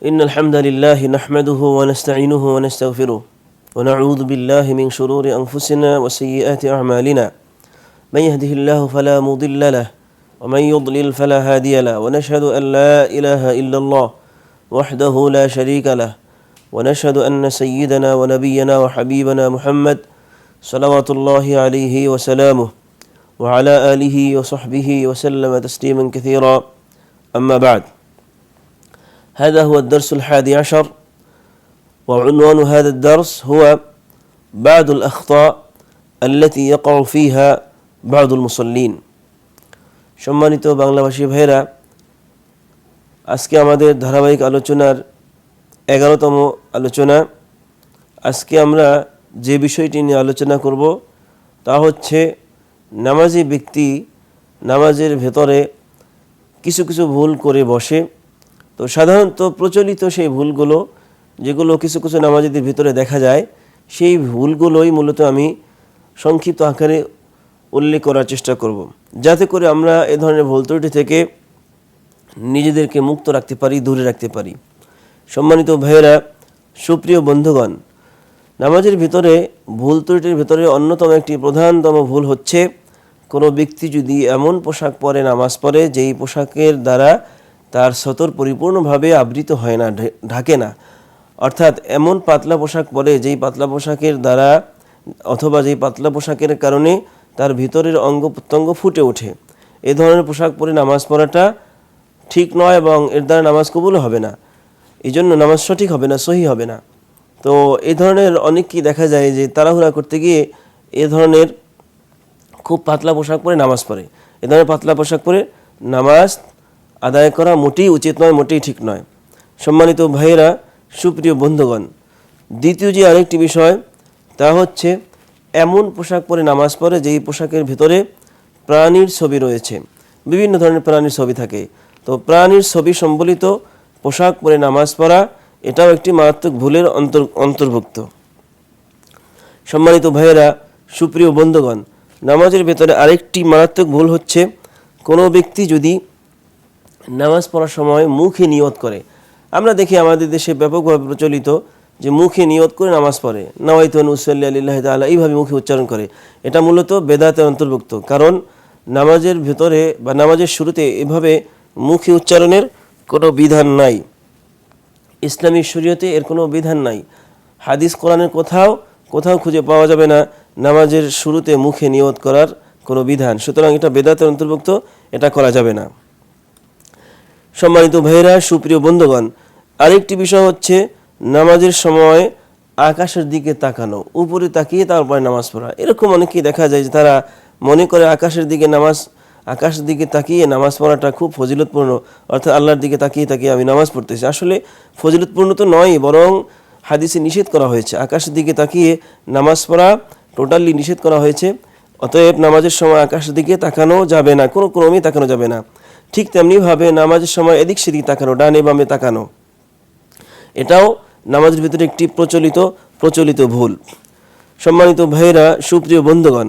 إن الحمد لله نحمده ونستعينه ونستغفره ونعوذ بالله من شرور أنفسنا وسيئات أعمالنا. من يهده الله فلا مضل له ومن يضلل فلا هادي له ونشهد أن لا إله إلا الله وحده لا شريك له ونشهد أن سيدنا ونبينا وحبيبنا محمد صلوات الله عليه وسلامه وعلى آله وصحبه وسلم تسليما كثيرا. أما بعد هذا هو الدرس الحادي عشر وعنوان هذا الدرس هو بعض الأخطاء التي يقع فيها بعض المصلين সম্মানিত বাংলাভাষী ভাইরা আজকে আমাদের ধারাবাহিক আলোচনার এগারোতম আলোচনা আজকে আমরা যে বিষয়টি নিয়ে আলোচনা করব তা হচ্ছে নামাজি ব্যক্তি নামাজের ভেতরে কিছু কিছু ভুল করে বসে তো সাধারণত প্রচলিত সেই ভুলগুলো, যেগুলো কিছু কিছু নামাজিদের ভিতরে দেখা যায়, সেই ভুলগুলোই মূলত আমি সংক্ষিপ্ত আকারে উল্লেখ করার চেষ্টা করব। যাতে করে আমরা এ ধরনের ভুল ত্রুটি থেকে নিজেদেরকে মুক্ত রাখতে পারি, দূরে রাখতে পারি। সম্মানিত ভাইয়েরা, সুপ্রিয় বন্ধুগণ, নামাজের ভিতরে ভুল ত্রুটির ভিতরে অন্যতম একটি প্রধানতম ভুল হচ্ছে, কোনো ব্যক্তি যদি এমন পোশাক পরে, নামাজ পড়ে, যেই পোশাকের দ্বারা তার সতর পরিপূর্ণভাবে আবৃত হয় না ঢাকে না। অর্থাৎ এমন পাতলা পোশাক পরে যেই পাতলা পোশাকের দ্বারা অথবা যেই পাতলা পোশাকের কারণে তার ভিতরের অঙ্গ প্রত্যঙ্গ ফুটে ওঠে। এ ধরনের পোশাক পরে নামাজ পড়াটা ঠিক নয় এবং এর দ্বারা নামাজ কবুল হবে না। এই জন্য নামাজ সঠিক হবে না, সহি হবে না। তো এই ধরনের অনেককেই দেখা যায় যে তাড়াহুড়া করতে গিয়ে এ ধরনের খুব পাতলা পোশাক পরে নামাজ পড়ে। এ ধরনের পাতলা পোশাক পরে নামাজ আদায় করা মোটেই উচিত নয়, মোটেই ঠিক নয়। সম্মানিত ভাইয়েরা, সুপ্রিয় বন্ধুগণ, দ্বিতীয় যে আরেকটি বিষয়, তা হচ্ছে এমন পোশাক পরে নামাজ পড়ে যেই পোশাকের ভিতরে প্রাণীর ছবি রয়েছে। বিভিন্ন ধরনের প্রাণীর ছবি থাকে। তো প্রাণীর ছবি সম্বলিত পোশাক পরে নামাজ পড়া, এটাও একটি মারাত্মক ভুলের অন্তর, অন্তর্ভুক্ত। সম্মানিত ভাইয়েরা, সুপ্রিয় বন্ধুগণ, নামাজের ভেতরে আরেকটি মারাত্মক ভুল হচ্ছে, কোনো ব্যক্তি যদি নামাজ পড়ার সময় মুখে নিয়ত করে। আমরা দেখি আমাদের দেশে ব্যাপকভাবে প্রচলিত যে মুখে নিয়ত করে নামাজ পড়ে। নওয়াইতন উসল্লি আল্লাহ তালা এইভাবে মুখে উচ্চারণ করে। এটা মূলত বেদাতের অন্তর্ভুক্ত। কারণ নামাজের ভেতরে বা নামাজের শুরুতে এভাবে মুখে উচ্চারণের কোনো বিধান নাই। ইসলামী শরীয়তে এর কোনো বিধান নাই। হাদিস, কোরআনের কোথাও কোথাও খুঁজে পাওয়া যাবে না নামাজের শুরুতে মুখে নিয়ত করার কোনো বিধান। সুতরাং এটা বেদাতের অন্তর্ভুক্ত, এটা করা যাবে না। সম্মানিত ভাইয়েরা, সুপ্রিয় বন্ধুগণ, আরেকটি বিষয় হচ্ছে নামাজের সময় আকাশের দিকে তাকানো, উপরে তাকিয়ে তারপরে নামাজ পড়া। এরকম অনেকেই দেখা যায় যে তারা মনে করে আকাশের দিকে নামাজ, আকাশের দিকে তাকিয়ে নামাজ পড়াটা খুব ফজিলতপূর্ণ, অর্থাৎ আল্লাহর দিকে তাকিয়ে তাকিয়ে আমি নামাজ পড়তেছি। আসলে ফজিলতপূর্ণ তো নয় বরং হাদিসে নিষেধ করা হয়েছে, আকাশের দিকে তাকিয়ে নামাজ পড়া টোটালি নিষেধ করা হয়েছে, অতএব নামাজের সময় আকাশের দিকে তাকানো যাবে না, কোনো ক্রমেই তাকানো যাবে না। ঠিক তেমনিভাবে নামাজের সময় এদিক সেদিক তাকানো, ডানে বামে তাকানো। এটাও নামাজের ভিতরে একটি প্রচলিত প্রচলিত ভুল। সম্মানিত ভাইয়েরা, সুপ্রিয় বন্ধুগণ,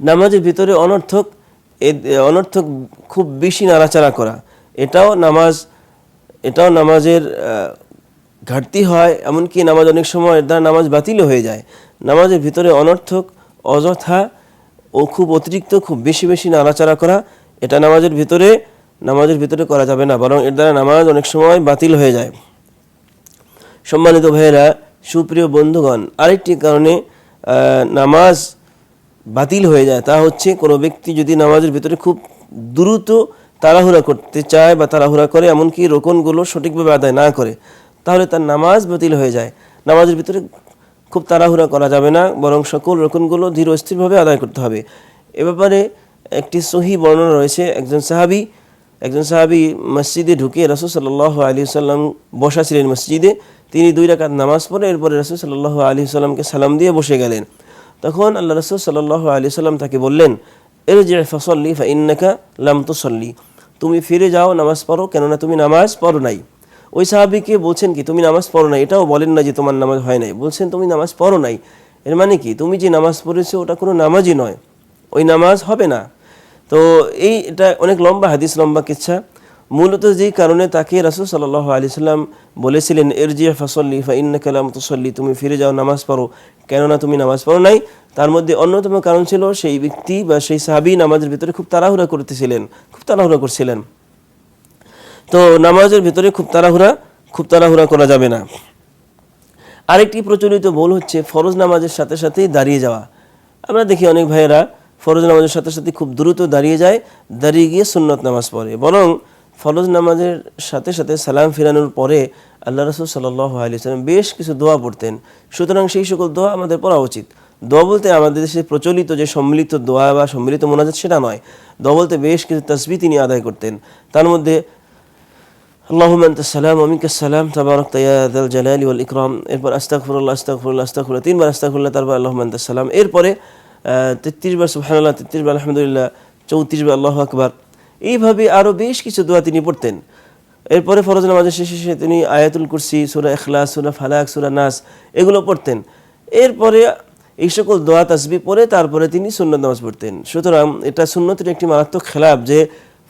নামাজের ভিতরে অনর্থক অনর্থক খুব বেশি নাড়াচাড়া করা। এটাও নামাজ, এটাও নামাজের ঘাটতি হয়, এমনকি নামাজ অনেক সময় দ্বারা নামাজ বাতিলও হয়ে যায়। নামাজের ভিতরে অনর্থক, অযথা ও খুব অতিরিক্ত, খুব বেশি বেশি নাড়াচাড়া করা এটা নামাজের ভিতরে নামাজের ভিতরে করা যাবে না। বরং এর দ্বারা নামাজ অনেক সময় বাতিল হয়ে যায়। সম্মানিত ভাইয়েরা, সুপ্রিয় বন্ধুগণ, আরেকটি কারণে নামাজ বাতিল হয়ে যায়, তা হচ্ছে কোনো ব্যক্তি যদি নামাজের ভিতরে খুব দ্রুত তাড়াহুড়া করতে চায় বা তাড়াহুড়া করে, এমনকি রোকনগুলো সঠিকভাবে আদায় না করে, তাহলে তার নামাজ বাতিল হয়ে যায়। নামাজের ভিতরে খুব তাড়াহুড়া করা যাবে না, বরং সকল রোকনগুলো ধীর ও স্থিরভাবে আদায় করতে হবে। এ ব্যাপারে একটি সহি বর্ণনা রয়েছে। একজন সাহাবি একজন সাহাবি মসজিদে ঢুকে রসুল সাল্লাহ আলী সাল্লাম বসা ছিলেন মসজিদে। তিনি দুই রাকাত নামাজ পড়ে, এরপরে রসুল সাল্লাহ আলী সাল্লামকে সালাম দিয়ে বসে গেলেন। তখন আল্লাহ রসুল সাল্লাহ আলী সাল্লাম তাকে বললেন এর যে ফসল্লি ফা ইন্নাকা লাম তুসল্লি। তুমি ফিরে যাও, নামাজ পড়ো, কেননা তুমি নামাজ পড়ো নাই। ওই সাহাবিকে বলছেন কি, তুমি নামাজ পড়ো নাই? এটাও বলেন না যে তোমার নামাজ হয় নাই। বলছেন, তুমি নামাজ পড়ো নাই। এর মানে কি? তুমি যে নামাজ পড়েছো, ওটা কোনো নামাজই নয়। ওই নামাজ হবে না। তো এই এটা অনেক লম্বা হাদিস, লম্বা কিচ্ছা। মূলত যেই কারণে তাকে রাসুল সাল্লাহ আলি সাল্লাম বলেছিলেন এরজিয়া ফাসল্লি ফা ইন্না কালাম তুসল্লি তুমি ফিরে যাও, নামাজ পড়ো কেননা তুমি নামাজ পড়ো নাই। তার মধ্যে অন্যতম কারণ ছিল সেই ব্যক্তি বা সেই সাহাবি নামাজের ভিতরে খুব তাড়াহুড়া করতেছিলেন, খুব তাড়াহুড়া করছিলেন। তো নামাজের ভিতরে খুব তাড়াহুড়া খুব তাড়াহুড়া করা যাবে না। আরেকটি প্রচলিত ভুল হচ্ছে, ফরজ নামাজের সাথে সাথেই দাঁড়িয়ে যাওয়া। আমরা দেখি অনেক ভাইয়েরা ফরজ নামাজের সাথে সাথে খুব দ্রুত দাঁড়িয়ে যায় দাঁড়িয়ে গিয়ে সুন্নত নামাজ পড়ে বরং ফরজ নামাজের সাথে সাথে সালাম ফিরানোর পরে আল্লাহ রসুল সাল্লাহ আলি সাল্লাম বেশ কিছু দোয়া পড়তেন সুতরাং সেই সকল দোয়া আমাদের পড়া উচিত দোয়া বলতে আমাদের দেশে প্রচলিত যে সম্মিলিত দোয়া বা সম্মিলিত মোনাজাত সেটা নয় দোয়া বলতে বেশ কিছু তসবি তিনি আদায় করতেন তার মধ্যে اللهم انت السلام ومنك السلام تبارك يا ذا الجلال والاكرام এরপর আস্তাগফিরুল্লাহ আস্তাগফিরুল্লাহ আস্তাগফিরুল্লাহ তিনবার আস্তাগফিরুল্লাহ তারপর আল্লাহুম্মা আনতাস সালাম এরপরে তেত্রিশ বার সুবহানাল্লাহ, তেত্রিশ বার আলহামদুলিল্লাহ, চৌত্রিশ বার আল্লাহু আকবার। এইভাবে আরও বেশ কিছু দোয়া তিনি পড়তেন। এরপরে ফরজ নামাজের শেষে শেষে তিনি আয়াতুল কুরসি, সূরা ইখলাস, সূরা ফালাক, সূরা নাস এগুলো পড়তেন। এরপরে এই সকল দোয়া তাসবি পরে তারপরে তিনি সুন্নত নামাজ পড়তেন। সুতরাং এটা সুন্নতের একটি মারাত্মক খেলাফ যে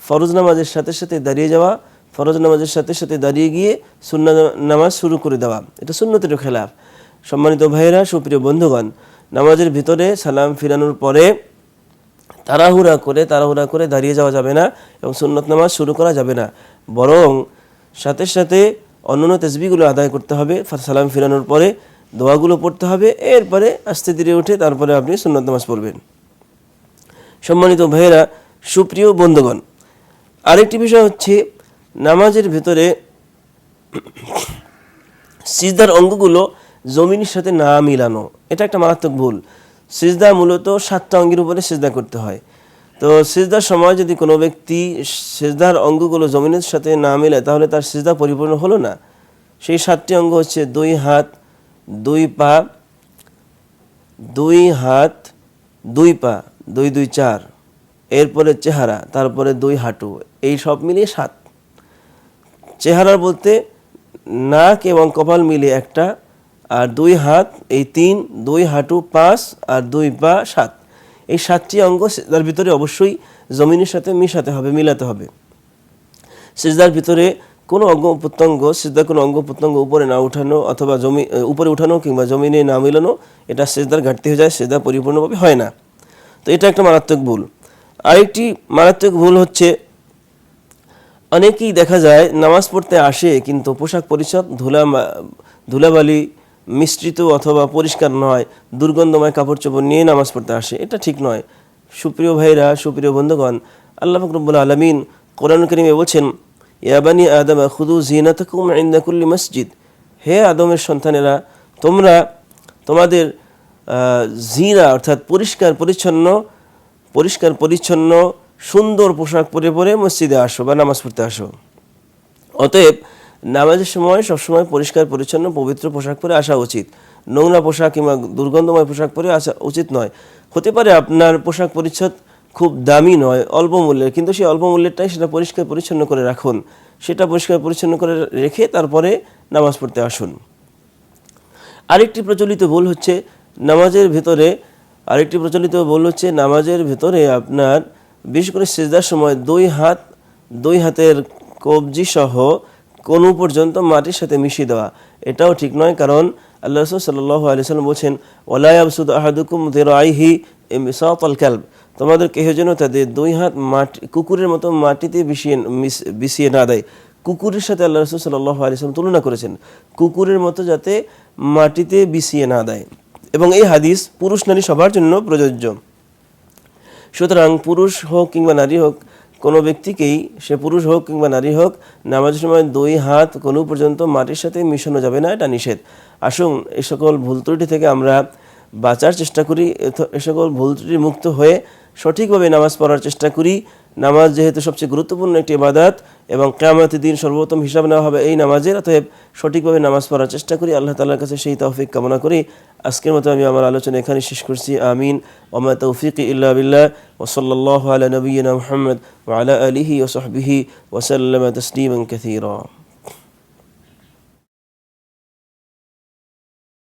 ফরজ নামাজের সাথে সাথে দাঁড়িয়ে যাওয়া, ফরজ নামাজের সাথে সাথে দাঁড়িয়ে গিয়ে সুন্না নামাজ শুরু করে দেওয়া, এটা সুন্নতের খেলাফ সম্মানিত ভাইয়েরা, সুপ্রিয় বন্ধুগণ নামাজের ভিতরে সালাম ফিরানোর পরে তাড়াহুড়া করে তাড়াহুড়া করে দাঁড়িয়ে যাওয়া যাবে না এবং সুন্নত নামাজ শুরু করা যাবে না। বরং সাথে সাথে অন্যান্য তেসবিগুলো আদায় করতে হবে সালাম ফিরানোর পরে দোয়াগুলো পড়তে হবে, এরপরে আস্তে ধীরে উঠে তারপরে আপনি সুন্নত নামাজ পড়বেন। সম্মানিত ভাইয়েরা, সুপ্রিয় বন্ধুগণ, আরেকটি বিষয় হচ্ছে নামাজের ভিতরে সিজদার অঙ্গগুলো জমিনের সাথে না মিলানো, এটা একটা মারাত্মক ভুল। সিজদা মূলত সাতটা অঙ্গের উপরে সিজদা করতে হয়। তো সিজদার সময় যদি কোনো ব্যক্তি সিজদার অঙ্গগুলো জমিনের সাথে না মিলায় তাহলে তার সিজদা পরিপূর্ণ হলো না। সেই সাতটি অঙ্গ হচ্ছে দুই হাত, দুই পা, দুই হাত, দুই পা, দুই দুই, চার। এরপরে চেহারা, তারপরে দুই হাঁটু, এই সব মিলিয়ে সাত। চেহারা বলতে নাক এবং কপাল মিলে একটা আর দুই হাত, এই তিন, দুই হাঁটু, পাঁচ আর দুই পা, সাত। এই সাতটি অঙ্গ তার ভিতরে অবশ্যই জমিনের সাথে মিশাতে হবে, মিলাতে হবে। সেজদার ভিতরে কোনো অঙ্গ প্রত্যঙ্গ, সিজদার কোনো অঙ্গ প্রত্যঙ্গ উপরে না উঠানো অথবা জমি উপরে উঠানো কিংবা জমিনে না মিলানো, এটা সেজদার ঘাটতি হয়ে যায়, সিজদা পরিপূর্ণভাবে হয় না। তো এটা একটা মারাত্মক ভুল। আরেকটি মারাত্মক ভুল হচ্ছে, অনেকেই দেখা যায় নামাজ পড়তে আসে কিন্তু পোশাক পরিচ্ছদ, ধুলা ধুলাবালি মিশ্রিত অথবা পরিষ্কার নয়, দুর্গন্ধময় কাপড় চোপড় নিয়ে নামাজ পড়তে আসে। এটা ঠিক নয়। সুপ্রিয় ভাইরা, সুপ্রিয় বন্ধুগণ, আল্লাহ ফকরবুল আলমিন কোরআন করিমে বলছেন ইয়াবানি আদম খুদু জিনাতকুম মসজিদ। হে আদমের সন্তানেরা, তোমরা তোমাদের জিনা অর্থাৎ পরিষ্কার পরিচ্ছন্ন পরিষ্কার পরিচ্ছন্ন, সুন্দর পোশাক পরে পরে মসজিদে আসো বা নামাজ পড়তে আসো। অতএব নামাজের সময় সবসময় পরিষ্কার, পরিচ্ছন্ন, পবিত্র পোশাক পরে আসা উচিত। নোংরা পোশাক কিংবা দুর্গন্ধময় পোশাক পরে আসা উচিত নয়। হতে পারে আপনার পোশাক পরিচ্ছদ খুব দামি নয়, অল্প মূল্যের, কিন্তু সেই অল্প মূল্যেরটাই সেটা পরিষ্কার, পরিচ্ছন্ন করে রাখুন। সেটা পরিষ্কার, পরিচ্ছন্ন করে রেখে তারপরে নামাজ পড়তে আসুন। আরেকটি প্রচলিত ভুল হচ্ছে নামাজের ভেতরে, আরেকটি প্রচলিত ভুল হচ্ছে নামাজের ভেতরে আপনার, বিশেষ করে সেজদার সময় দুই হাত, দুই হাতের কবজি সহ কোন পর্যন্ত মাটির সাথে মিশিয়ে দেওয়া। এটাও ঠিক নয়, কারণ আল্লাহ রসুল সাল্লাহ আলি সাল্লাম বলছেন ওলায়াবসুদ আহাদুকুম আইহি মিসাল ক্যালব তোমাদের কেহ যেন তাদের দুই হাত মাটি, কুকুরের মতো মাটিতে মিশ- বিছিয়ে না দেয়। কুকুরের সাথে আল্লাহ রসুল সাল্লাহ আলিয়াল্লাম তুলনা করেছেন, কুকুরের মতো যাতে মাটিতে বিছিয়ে না দেয়। এবং এই হাদিস পুরুষ নারী সবার জন্য প্রযোজ্য। সুতরাং পুরুষ হোক কিংবা নারী হোক কোনো ব্যক্তিকেই সে পুরুষ হোক কিংবা নারী হোক, নামাজের সময় দুই হাত কোনো পর্যন্ত মাটির সাথে মিশানো যাবে না, এটা নিষেধ। আসুন, এ সকল ভুল ত্রুটি থেকে আমরা বাঁচার চেষ্টা করি এ সকল ভুল ত্রুটি মুক্ত হয়ে সঠিকভাবে নামাজ পড়ার চেষ্টা করি। নামাজ যেহেতু সবচেয়ে গুরুত্বপূর্ণ একটি ইবাদাত এবং কেয়ামতের দিন সর্বোত্তম হিসাব নেওয়া হবে এই নামাজের, অতএব সঠিকভাবে নামাজ পড়ার চেষ্টা করি। আল্লাহ তালার কাছে সেই তৌফিক কামনা করি। আজকের মতো আমি আমার আলোচনা এখানে শেষ করছি। আমিন। ওমা তৌফিক ইল্লা বিল্লাহ। ওসল্লাহ আলা নবীনা মুহাম্মদ ওয়ালা আলিহি ওসহবিহি ওসাল্লাম তসলিম কাসীরা।